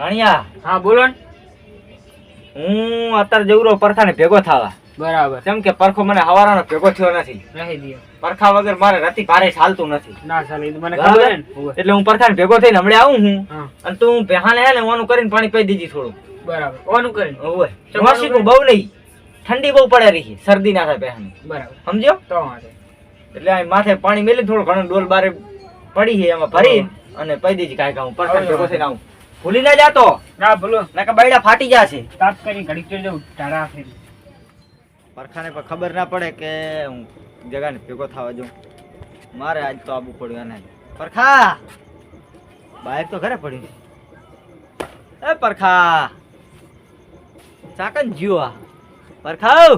રાણિયા. હા બોલો ને. હું અત્યારે જઉં રહું પરખાને ભેગો થવા. બરાબર. કેમ કે પરખો મને હવારાનો ભેગો થયો નથી. રહી દો પરખા વગર મારે રાતી ભારે ચાલતું નથી. ના ચાલે એ તો મને ખબર ને. એટલે હું પરખાને ભેગો થઈને હમણાં આવું હું. હા. અને તું બેહાને હે ને ઓનું કરીને પાણી પી દીધી થોડું. બરાબર. ઓનું કરીને. ઓવે તમારું ચોમાસીનું બહુ નહીં. ઠંડી બહુ પડે રહી શરદી ના થાય બેહાને બરાબર. સમજ્યો? તો વાંધો નહીં. એટલે આ માથે પાણી મેલી થોડું ઘણું ડોલ બારે પડી છે એમાં ભરી અને પી દીધી કાંઈક હું પરખાને ભેગો થઈને આવું. ભૂલી ના જાતો. ના બોલો નકર બૈડા ફાટી જશે તાપ કરી ઘડી તો જવું ટાળા ફેરી પરખાને પણ ખબર ના પડે કે હું જગાને ભેગો થવા જઉં. મારે આજ તો આબુ પડ્યું ને પરખા! બાઈક તો ઘરે પડ્યું. એ પરખા! ચાકન જીવો આ. પરખાવ!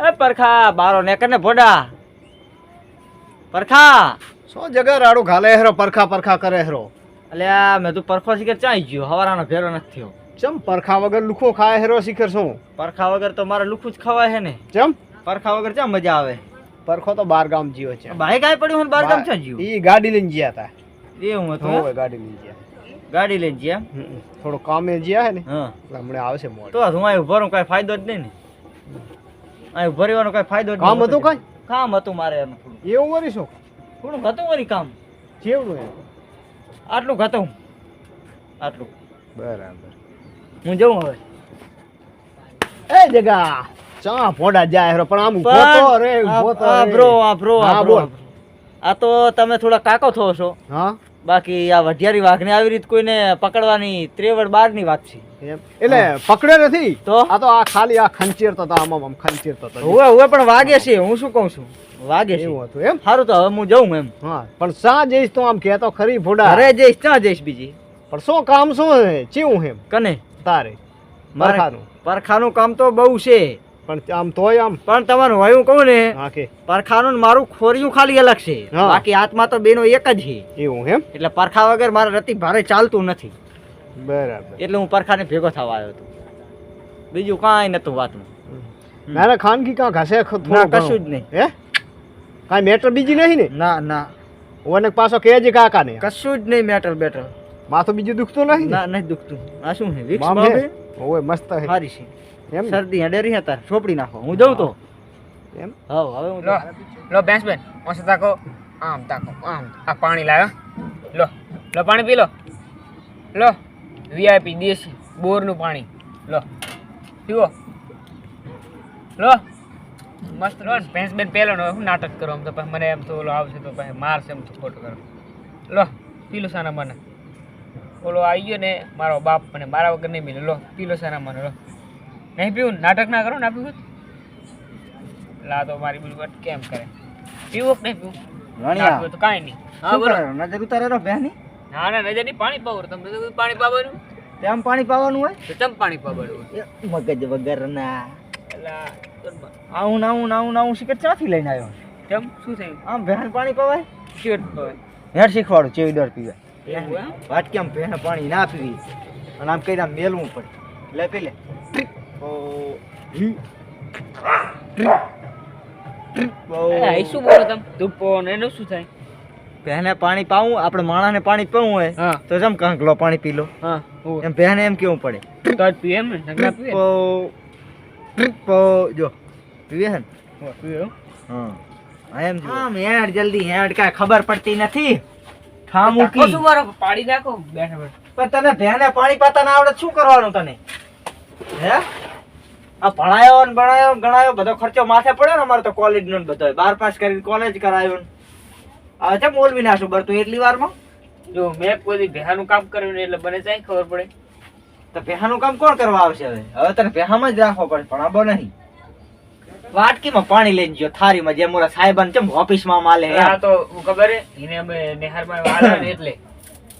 એ પરખા! બારો નેકર ને ભોડા. પરખા! શું જગા રાડું ઘાલે હેરો પરખા પરખા કરે હેરો. અલ્યા મેં તું પરખો શિખર ચાઈ ગયો? હવારાનો ભેરો નથી થયો. ચમ પરખા વગર લુખો ખાય હેરો શિખર શું? પરખા વગર તો મારે લુખું જ ખવાય હે ને. ચમ? પરખા વગર ચા મજા આવે? પરખો તો બાર ગામ જીવો છે. ભાઈ આઈ પડ્યું હોય ને બાર ગામ ચા જીવ? ઈ ગાડી લઈને ગયા હતા એવું હતું હોવે ગાડી લઈને ગયા? ગાડી લઈને ગયા થોડો કામે ગયા હે ને હા. હમણાં આવશે મોડ. તો હું અહીં ઊભો રહું ફાયદો જ નહીં ને. આય ઊભો રહેવાનો કાંઈ ફાયદો જ કામ. હતું કાંઈ? કામ હતું મારે એનું એવું વરી શું? થોડું હતું વળી કામ. જેવડું આટલું ખાતું. આટલું. બરાબર. હું જઉં હવે. એ જગા ચા ફોડા જાય હેરો પણ આમ ગોતો રે ગોતો. બ્રો આ બ્રો આ બ્રો. આ તો તમે થોડા કાકો થો છો. હા? બાકી આ વઢિયારી વાઘને આવી રીત કોઈને પકડવાની ત્રેવડ બારની વાત છે. એમ. એટલે પકડે નથી. તો? આ તો આ ખાલી આ ખંચેરતો તો આમ આમ ખંચેરતો તો હવે હવે પણ વાગે છે હું શું કહું છું? વાગે છે. એવું હતું એમ? સારું તો હવે હું જઉં એમ. હા પણ સા જઈશ તો આમ કહેતો ખરી ફોડા અરે જઈશ ત્યાં જઈશ બીજી. પણ શું કામ શું છે ચેવું એમ? કને? તારે. પરખાનું. પરખાનું કામ તો બહુ છે. પણ આમ તોય આમ. પણ તમારું હોય હું કહું ને હા પરખાનું ને મારું ખોરિયું ખાલી અલગ છે. બાકી આત્મા તો બેનો એક જ છે. એવું એમ? એટલે પરખા વગર મારે રતી ભારે ચાલતું નથી. બરાબર. એટલે હું પરખાને ભેગો થવા આવ્યો હતો. બીજું કાંઈ નતું વાતમાં ના ના ખાનગી કાં ઘસે થોડું ના કશું જ નહીં. હે? કાંઈ મેટર બીજી નહીં ને? ના ના. ઓને પાછો કહેજે કાકા ને કશું જ નહીં મેટર બેટર. માથું બીજું દુખતું નહીં ના? નહીં દુખતું. આ શું છે? વિક્સ બાબે? ઓય મસ્ત હે. સારી છે. એમ શરદી હા ડરી હતા ચોપડી નાખો. હું જઉં તો? એમ? હા હવે હું લો લો બેસ બેન. ઓછો તાકો આમ તાકો આમ. આ પાણી લાવ્યો લો લો પાણી પી લો. લો વીઆઈપી દેશી બોરનું પાણી. લો પીવો. લો. મસ્ત લો ભેંસ બેન પેલો ને હું નાટક કરો આમ તો પછી મને એમ તો ઓલો આવશે તો પછી મારશે એમ તો ખોટું કરો. લો પીલો સાના મને ઓલો આવી ગયો ને મારો બાપ મને મારા વગર નહીં મિલે. લો પીલો સાના મને લો. નહીં પીવું? નાટક ના કરો ના પીવું લા તો મારી બિલકુલ કેમ કરે? પીવું કે નહીં પીવું? ના તો કાંઈ નહીં. હા બોલો. નજર ઉતારે રો બેહની ના ના નજર નહીં પાણી પાવું તમને તો પાણી પાવાનું તેમ પાણી પાવાનું હોય? તો તેમ પાણી પાવાનું એ મગજ વગર ના એટલે આવું નાવું નાવું નાવું શીખર ક્યાંથી લઈને આવ્યો? ચમ શું થયું? આમ ભેણ પાણી પવાય? શિવટ પવાય. હેડ શીખવાડું ચેવી પીવાય વાટકી આમ ભેણ પાણી ના પીવી. અને આમ કઈ મેલવું પડે. લે પી લે. શું બોલો તમે? ધૂપો ને એનું શું થાય? ભેને પાણી પાવું આપણે માણસને પાણી પીવું હોય તો જેમ કંકલો પાણી પી લો. એમ ભેને એમ કેવું પડે? તો પીએ એમ ને નકરા પીએ ટ્રીપો ટ્રીપો જો પીવે હો, પીએ હો. હા. હા, એમ જો આમ હેડ જલ્દી હેડ કાંઈ ખબર પડતી નથી. ઠા તાકો મૂકી શું કરો પાડી નાખો બેઠા બેઠા. પણ તને ભેને પાણી પાતા ના આવડે શું કરવાનું તને? હે? આ ભણાયો ને ભણાયો ને ગણાયો બધો ખર્ચો માથે પડ્યો ને અમારે તો કોલેજ નો બધો. બાર પાસ કરીને કોલેજ કરાયો ને. હવે છે મોલવી નાશું બર તું એટલી વારમાં? જો મેં કોઈ ભેહાનું કામ કર્યું ને એટલે બને જાય ખબર પડે. તો ભેહાનું કામ કોણ કરવા આવશે હવે? હવે તને ભેહામાં જ રાખવો પડે પણ આબો નહીં. વાટકીમાં પાણી લઈને ગયો થારીમાં જેમ મોરા સાહેબાન ચમ ઓફિસમાં માલે. આ તો હું ખબર એને અમે નેહારમાં વાળા ને એટલે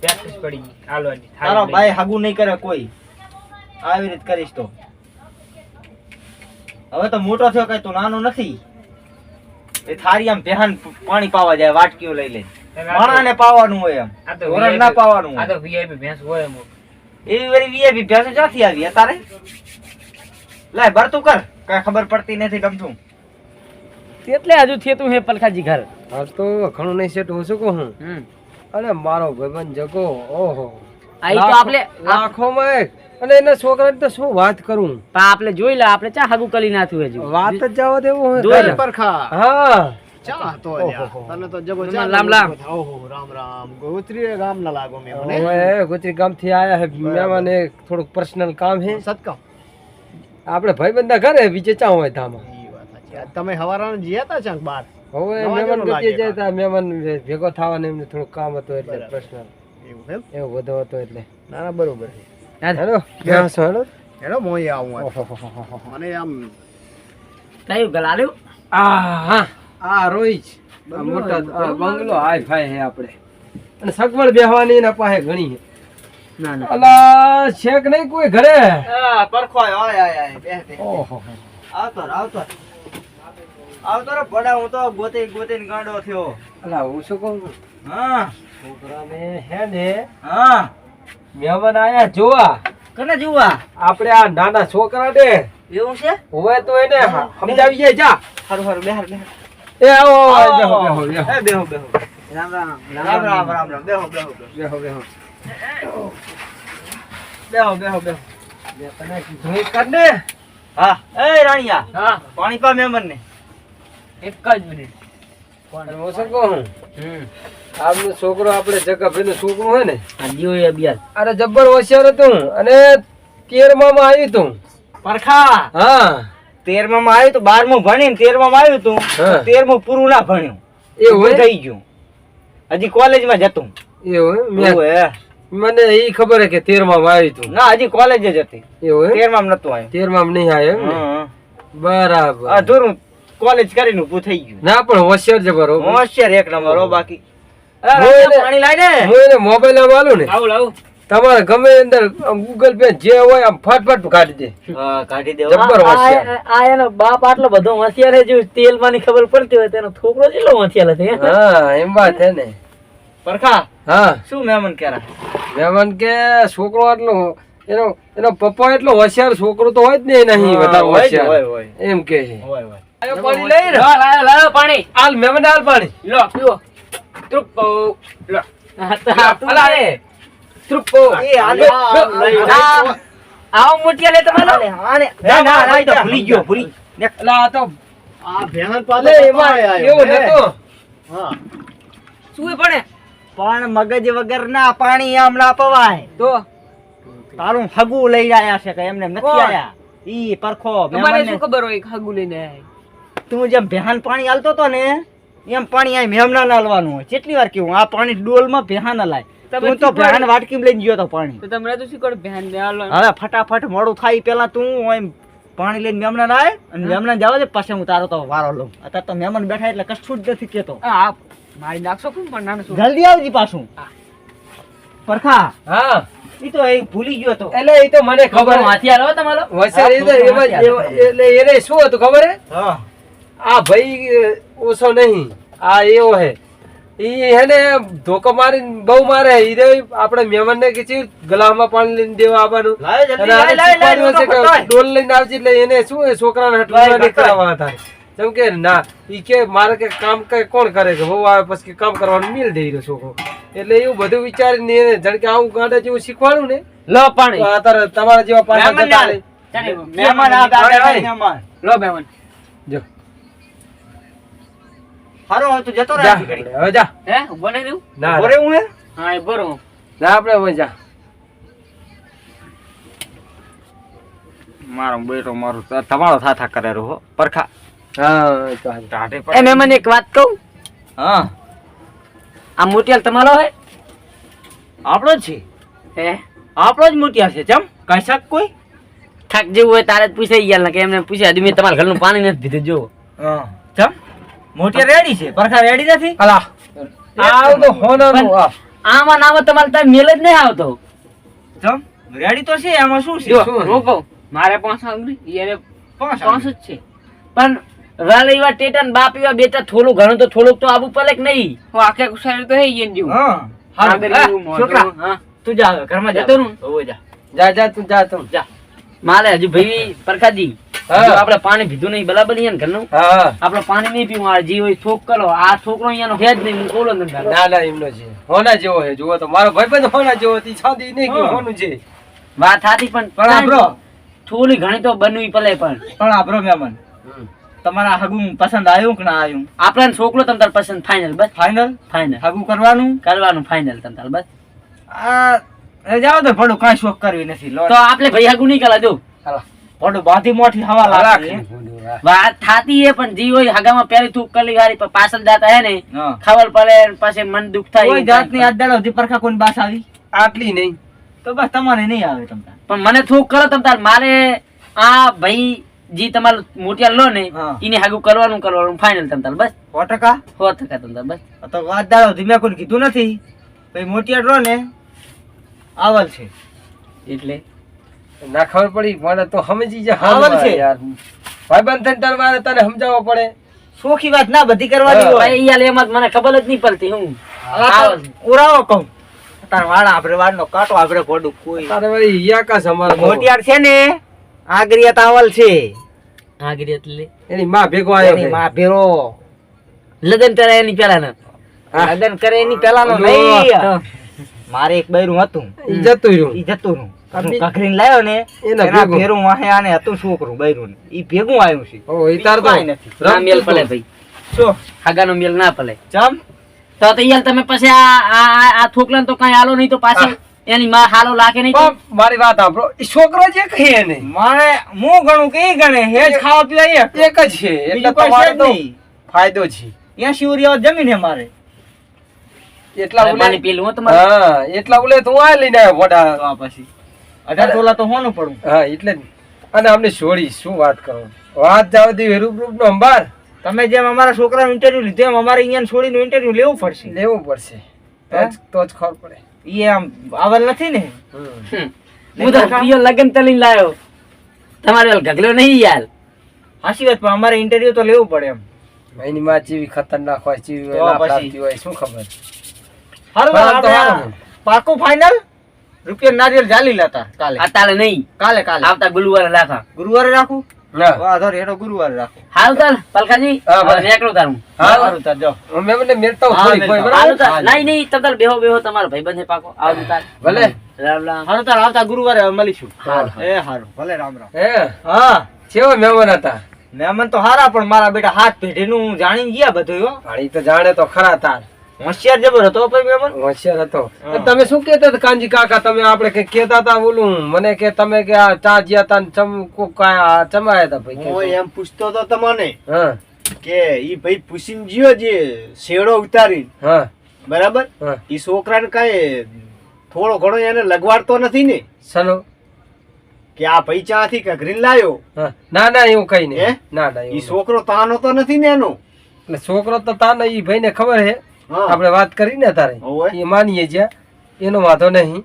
પ્રેક્ટિસ પડી ગઈ હાલવાની તારો ભાઈ હાગુ નહીં કરે કોઈ. આવી રીત કરીશ તો. હવે તો મોટો થયો કઈ તું નાનો નથી. એ થારી આમ બેહાન પાણી પાવા જાય વાટકીઓ લઈ લઈ. માણાને પાવાનું હોય એમ. આ ધોરણ ના પાવાનું આ તો વીઆઈપી ભેંસ હોય એમ એવી વળી વીઆઈપી ભેંસ ક્યાંથી આવી અત્યારે? લાય ભરતું કર. કઈ ખબર પડતી નથી ગમતું. એટલે હજુ થેતું હે પલખાજી ઘર. હા તો ઘણું નહીં સેટ હું શું કહું? અને મારો ભાઈબંધ જગો ઓહો. આઈ તો આપણે લાખોમાં એક અને એના છોકરાની તો શું વાત કરું? પણ આપણે જોઈ લે આપણે ચા હાગુ કરી નાખ્યું હજુ. વાત જ જવા દેવું હોય. પરખા હા. ચા તો. તને તો જગો ચા રામ રામ. ઓહો રામ રામ. ગોત્રી ગામ ના લાગો મે મને. હવે ગુજરી ગામથી આયા હે. મહેમાન એક થોડુંક પર્સનલ કામ હે. સતકા આપણે ભાઈબંધના ઘરે બીજે ચા હોય. આ તમે હવારાને જીયા તા ચાંક બાર હવે મહેમાન ગતિએ જાય તા. મહેમાન ભેગો થવાનું એમને થોડુંક કામ હતું એટલે પર્સનલ એવું એમ એવું બધું હતું એટલે. ના ના બરોબર છે. હેલો બેસો હેલો હેડો મોય આવું અને આમ કયું ગલાલ્યું આ હા આ રોઈ મોટા બંગલો હાઈ ફાઈ હે આપણે અને સગવડ બેહવાની એના પાસે ઘણી છે ના ના અલા શેક નહીં કોઈ ઘરે આ પરખો આય આય આય આય બે બે ઓહો આવતો રે, આવતો આવતો રે ભડા હું તો ગોતી ગોતે ગાંડો થયો અલા હું શું કહું હા છોકરાને હે ને હા મહેમાન આયા જોવા. કને જોવા? આપણે આ નાના છોકરા ને એવું છે? હોય તો એને સમજાવી જાય જા. હારું હારું બેહાર બેહાર. એ આવો બેહો બેહો એ બેહો બેહો. રામ રામ રામ રામ રામ રામ. બેહો બેહો બેહો. બેહો બેહો. બેહો બેહો બે તને હા. એ રાણીયા હા. પાણી પા મહેમાન ને એક જ મિનિટ. પણ હું આપનો છોકરો આપણે જગાભાઈનો છોકરો હોય ને આ એ બિયાર અરે જબ્બર હોશિયાર હતું અને તેરમાં માં આવ્યું તું. પરખા? હા. તેરમા માં આવ્યું તો બારમું ભણીને તેરમા માં આવ્યું તું. તેરમું પૂરું ના ભણ્યું એવું થઈ ગયું. હજી કોલેજમાં જતું એવું મને એ ખબર હે કે તેરમાં માં આવ્યું તું. ના હજી કોલેજ જ હતી. એવું હોય? તેરમા માં નતું આવ્યું. તેરમાં માં નહીં આવ્યું બરાબર આ હા. બરાબર. અધૂરું કોલેજ કરીને ઊભું થઈ ગયું. ના પણ હોશિયાર જબર હો. હોશિયાર એક નંબર હો બાકી. પાણી લાય હું એને મોબાઈલ આમ આલું ને. આવું લાવું તમારે ગમે અંદર ગૂગલ પે જે હોય આમ ફટફટ કાઢી દે. હા, કાઢી દે. જબ્બર આ એનો બાપ આટલો બધો હોશિયાર છે જો તેલ માની ખબર પડતી હોય તેનો છોકરો કેટલો હોશિયાર છે હા? એમ વાત છે ને. પરખા હા. શું મહેમાન કેરા મહેમાન કે છોકરો આટલો એનો એનો પપ્પા એટલો હોશિયાર છોકરો તો હોય જ નહીં નહીં વધારે હોશિયાર. હોય, હોય. એમ કે છે. હોય હોય. પાણી લઈ ને લાયો લાવો પાણી. હાલ મહેમાન હાલ પાણી. લો પીવો. એ ત્રુપ્પો આ લઈ આવો મોટિયા લે તમારો ના ના ના, એ તો ભૂલી ગયો ભૂલી લા તો આ ભેહન પાલે એમાં એવો નતો હા શું પડે પણ મગજ વગર ના પાણી આમ ના પવાય તો તારું હગુ લઈ આયા છે કે એમને નથી? આયા ઈ પરખો મને શું ખબર હોય હગુ લઈને આયા તું જેમ ભેહાન પાણી આલતો તો ને એમ પાણી આ મહેમના નાલવાનું હોય. કેટલી વાર કેવું? આ પાણી ડોલમાં ભેહાન લાય. તું તો. ભેહાન વાટકીમાં લઈને ગયો તો પાણી. તો તમને તો શું કરો ભેહાન હવે ફટાફટ મોડું થાય પેલા તું એમ પાણી લઈને મેમના લાય અને મેમના જવા દે પછી હું તારો તો વારો લઉં. અત્યારે તો મેમન બેઠા એટલે કશું જ નથી કેતો હા મારી નાખશો કોણ પણ નાનું જલ્દી આવજી પાછું. પરખા. હા. એ તો એ ભૂલી ગયો તો. એટલે એ તો મને ખબર હાથિયાર હો તમારો. એટલે એને શું હતું ખબર હે? હા. આ ભાઈ ઓછો નહીં. આ એવો હે. ઈ હે ને ધોકો મારી બહુ મારે ઈ રે આપણે મહેમાનને કે છે ગલામાં પાણી લઈને દેવા આવવાનું. ડોલ લઈને આવજે એટલે એને શું એ છોકરાને ફટાફટ. કરાવવા હતા જેમ કે ના ઈ કે મારે કે કામ કઈ કોણ કરે કે બહુ આવે પછી કામ કરવાનું મિલ દઈ રહ્યો છોકરો. એટલે એવું બધું વિચારીને એને જણ કે આવું ગાંડા જેવું શીખવાડું ને લો પાણી. અત્યારે તમારા જેવા મહેમાન ના. મહેમાન પાણી મહેમાન. લો બેવન જો. હારો હવે તું જતો રહે. હવે જા. હે ઊભો નહીં રહ્યું? ના ઘરે હું હે? હા બરો. ના આપણે હવે જા. મારો બેટો મારું તમારો થાથા કરે રહો પરખા. હા એ મને એક વાત કહું? હા. આ મોટિયાલ તમારો હે? આપણો જ છે. હે? આપણો જ મોટિયા છે ચમ? કઈ શક કોઈ? થાક જેવું હોય તારે જ પૂછાઈ ગયા કે એમને પૂછ્યા મેં તમારા ઘરનું પાણી નથી પીધું જો હા. ચમ? મોટિયા રેડી છે? પરખા રેડી નથી? અલા આવ તો હોનાનું આ. આમાં નામ તમારે તાર મેલ જ નહીં આવતો. જમ રેડી તો છે આમાં શું છે? હું કહું મારે પાંચ આંગળી એને પાંચ પાંચ જ છે. પણ વાલે એવા ટેટા બાપ એવા બેટા થોડું ઘણું તો થોડુંક તો આબુ પલેક નહીં? હું આખે શરીર તો હે ઈ જીવ હા. હા. તું જા ઘરમાં જા. જતો જા. જા જા તું જા તું. જા. મારે હજુ ભાઈ પરખાજી. આપણે પાણી પીધું નહીં બરાબર અહીંયા ને ઘરનું? હા પાણી નહીં પીવું આ જી હોય થોક કરો આ છોકરો અહીંયાનો છે જ નહીં બોલો ના ના એમનો છે. હોના જેવો છે જુઓ તો. મારો ભાઈબંધ હોના જેવો હતી છાંદી નહીં કે હોનું છે. વાત સાચી પણ પણ આપડો? થોડી ઘણી તો બનવી પડે પણ. પણ આપડો મેમન તમારા હગું પસંદ આવ્યું કે ના આવ્યું? આપણા છોકરો તમ તાર પસંદ ફાઇનલ બસ. ફાઇનલ ફાઇનલ હગું કરવાનું? કરવાનું ફાઇનલ તમ તાર બસ. આ જાવ જાઓ તો પડું કાંઈ શોખ કરવી નથી તો આપણે ભાઈ હગું નહીં કરા જો. પડું બાથી મોટી હવા લાગે. વાત થાતી હે પણ જી હોય હગામાં પહેલી થૂક કરી ગાડી પણ પાછળ જાતા હે ને ખબર પડે ને મન દુખ થાય કોઈ જાતની આજ દાડો સુધી પરખા કોની બાસ આવી? આટલી નહીં. તો બસ તમારે નહીં આવે તમતા પણ મને થૂક કરો તમ તાર મારે આ ભાઈ જી તમારું મોટિયા લો ને એને હાગું કરવાનું કરવાનું ફાઇનલ તમ તાર બસ. સો ટકા? સો ટકા તમ તાર બસ. તો આજ દાડો ધીમે કોઈ કીધું નથી. ભાઈ મોટિયા ડ્રો ને આવલ છે. એટલે? ના ખબર પડી મને તો સમજી જા આવલ છે. યાર. ભાઈ બંધન તારે મારે તને સમજાવવો પડે. સોખી વાત ના બધી કરવાની હોય. ભાઈ યાર એમાં મને ખબર જ નહીં પડતી હું. ઉરાવો કહું. તાર વાળ આપણે વાળનો કાંટો આપણે ઘોડું કોઈ. તારે વળી ઈયા કા સમાર મોટિયાર છે ને આગરિયા તાવલ છે. આગરિયા એટલે? એની માં ભેગો આવ્યો એની. માં ભેરો લગન કરે એની પેલા ના. લગન કરે એની પેલા નો નહીં મારે એક બૈરું હતું. ઈ જતું રહ્યું. જતું રહ્યું. કકરીને લાયો ને એના ભેરું વાહે આને હતું છોકરું બૈરું ઈ ભેગું આવ્યું છે. ઓ ઈ તાર તો ના મેલ રમતું ભાઈ. શું? હાગાનો મેલ ના પડે ચમ? તો તો યાર તમે પછી આ આ આ- આ તો કઈ આલો નહીં તો પાછી એની માં હાલો લાગે નહીં મારી વાત સાંભળો. ઈ છોકરો જે કહે ને મારે હું ગણું કે ઈ ગણે? જ ખાવા પીવા એક. જ છે. એટલે તમારે તો ફાયદો છે. ત્યાં શિવરિયા જમીન હે મારે. એટલા ઉલે પાણી પી લઉં હો તમારે? હા એટલા ઉલે તો આ લઈને આવ્યો વડા. પછી. અઢાર તોલા તો હોનું પડું હા એટલે અને અમને છોડી શું વાત કરો? વાત જાવ દી રૂપ રૂપ નો અંબાર. તમે જેમ અમારા છોકરાનું ઇન્ટરવ્યુ લીધું એમ અમારે અહીંયા છોડીનું ઇન્ટરવ્યુ લેવું પડશે. લેવું પડશે. તો જ ખબર પડે. એ આમ આવલ નથી ને? હું તો પ્રિય લગન તલી લાયો. તમારે ઓલ ગગલો નહીં યાર. હાસી વાત પણ અમારે ઇન્ટરવ્યુ તો લેવું પડે એમ. એની માં જેવી ખતરનાક હોય જેવી હોય શું ખબર? હાલ તો આપણે હારું. પાકું ફાઇનલ રૂપિયા નારિયેલ જાલી લેતા કાલે. અત્યારે નહીં. કાલે કાલે. આવતા ગુરુવારે રાખા ગુરુવારે રાખું? ના. હેડો ગુરુવારે રાખો. હાલ તાર પલખાજી હા, ભલે. હવે નીકળો તાર હું. હા, સારું તાર જાઓ મેં મને મેળતા હા, થોડી મેળતા. કોઈ હાલો બરાબર નહીં નહીં તમે તાર બેહો બેહો તમારો ભાઈબંધ છે પાકો. આવજો તાર. ભલે. રામ રામ. હારું તાર આવતા ગુરુવારે મળીશું. એ હારું. ભલે રામ રામ. હે? હા. કેવો મહેમાન હતા? મહેમાન તો હારા પણ મારા બેટા હાથ પેઢીનું જાણી ગયા બધું હો. તો જાણે તો ખરા તાર. હોશિયાર જબર હતો ભાઈ મહેમાન હોશિયાર હતો. તમે શું કહેતા હતા કાનજી કાકા? તમે આપણે કઈ કહેતા હતા બોલું? મને કે તમે કે આ ચા જ્યા તા ને ચમ કોક ચમાયા હતા ભાઈ હું એમ પૂછતો હતો તમને હા. કે ઈ ભાઈ પૂછીને જીવો જે શેડો ઉતારી હા. બરાબર? હા. ઈ છોકરાને કાંઈ થોડો ઘણો એને લગવાડતો નથી ને? સનો કે આ ભાઈ ચાથી ગ્રીલ લાયો? હા. ના ના એવું કઈ નહીં. હે? ના ના ઈ છોકરો તાનો તો નથી ને એનો? એટલે છોકરો તો તાર ને ઈ ભાઈ ને ખબર હા. આપણે વાત કરી ને તારે એ માનીએ જ્યાં એનો વાંધો નહીં.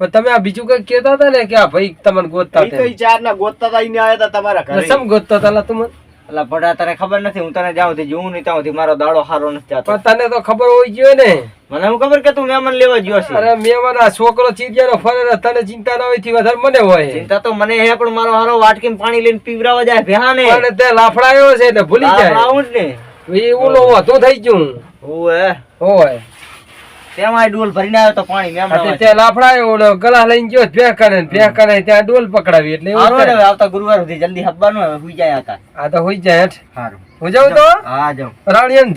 પણ તમે આ બીજું કઈ કેતા હતા ને કે આ ભાઈ તમને ગોતતા હતા કઈ ચાર ના ગોતતા હતા ઈને આવ્યા હતા તમારા ઘરે. સમ ગોતતા હતા તમને એટલે ભડા તને ખબર નથી હું તને જાઉં થી જોઉં નહીં ત્યાં સુધી મારો દાડો સારો નથી જતો. પણ તને તો ખબર હોય ગયો ને. મને હું ખબર કે તું મહેમાન લેવા ગયો છે. અરે મેં આ છોકરો ચીડિયાનો ફરે તને ચિંતા ના હોયથી વધારે મને હોય. ચિંતા તો મને હે પણ મારો હારો વાટકીમાં પાણી લઈને પીવરાવા જાય ભેહાને. પણ તે લાફડાયો છે એટલે ભૂલી જાય. આવું જ ને. એ ઓલો વાંધો થઈ ગયું. ઓએ ઓય તેમાં ડોલ ભરીને આવ્યો તો પાણી એટલે તે લાફડાયો ઓલો ગલા લઈને ગયો ભેહ કરે ભેહ કરે ત્યાં ડોલ પકડાવી એટલે હારો હવે આવતા ગુરુવાર સુધી જલ્દી હબવાનું હવે હુઈ જાય હતા આ તો હોઈ જાય હેઠ. સારું હું જાઉં તો? હા જાઉં. રાણીયન